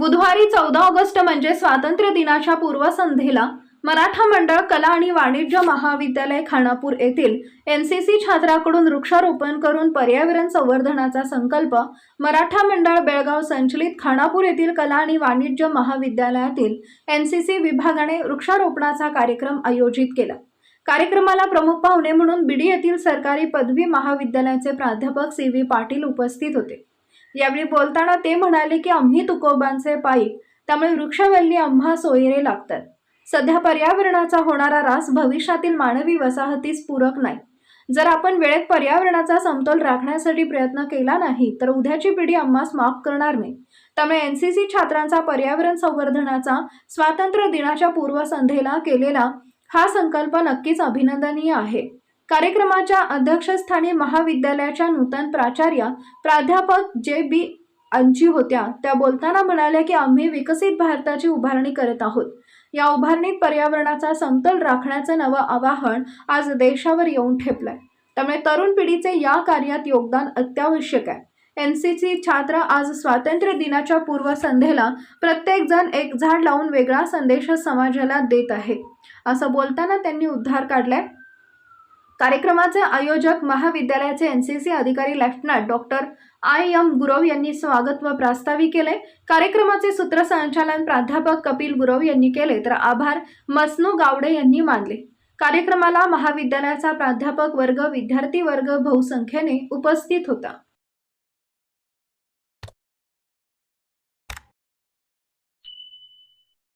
बुधवारी चौदा ऑगस्ट म्हणजे स्वातंत्र्य दिनाच्या पूर्वसंध्येला मराठा मंडळ कला आणि वाणिज्य महाविद्यालय खानापूर येथील एन सी सी छात्राकडून वृक्षारोपण करून पर्यावरण संवर्धनाचा संकल्प मराठा मंडळ बेळगाव संचलित खानापूर येथील कला आणि वाणिज्य महाविद्यालयातील एन सी सी विभागाने वृक्षारोपणाचा कार्यक्रम आयोजित केला. कार्यक्रमाला प्रमुख पाहुणे म्हणून बीडी येथील सरकारी पदवी महाविद्यालयाचे प्राध्यापक सी व्ही पाटील उपस्थित होते. यावेळी बोलताना ते म्हणाले की आम्ही तुकोबांचे पायी त्यामुळे वृक्षवल्ली आम्हा सोयरे लागतात. सध्या पर्यावरणाचा होणारा रास भविष्यातील मानवी वसाहतीस पूरक नाही. जर आपण वेळेत पर्यावरणाचा समतोल राखण्यासाठी प्रयत्न केला नाही तर उद्याची पिढी आम्हास माफ करणार नाही. त्यामुळे एन सी सी छात्रांचा पर्यावरण संवर्धनाचा स्वातंत्र्य दिनाच्या पूर्वसंध्येला केलेला हा संकल्प नक्कीच अभिनंदनीय आहे. कार्यक्रमाच्या अध्यक्षस्थानी महाविद्यालयाच्या नूतन प्राचार्य प्राध्यापक जे बी अंची होत्या. त्या बोलताना म्हणाल्या की आम्ही विकसित भारताची उभारणी करत आहोत. या उभारणीत पर्यावरणाचा समतोल राखण्याचं नवं आवाहन आज देशावर येऊन ठेपलंय. त्यामुळे तरुण पिढीचे या कार्यात योगदान अत्यावश्यक आहे. एन सी सी छात्र आज स्वातंत्र्य दिनाच्या पूर्वसंध्येला प्रत्येक जण एक झाड लावून वेगळा संदेश समाजाला देत आहे असं बोलताना त्यांनी उद्धार काढलाय. कार्यक्रमाचे आयोजक महाविद्यालयाचे एन सी सी अधिकारी lieutenant doctor I M Gurav यांनी स्वागत व प्रास्ताविक केले. कार्यक्रमाचे सूत्रसंचालन प्राध्यापक कपिल गुरव यांनी केले तर आभार मसनू गावडे यांनी मानले. कार्यक्रमाला महाविद्यालयाचा प्राध्यापक वर्ग विद्यार्थी वर्ग बहुसंख्येने उपस्थित होता.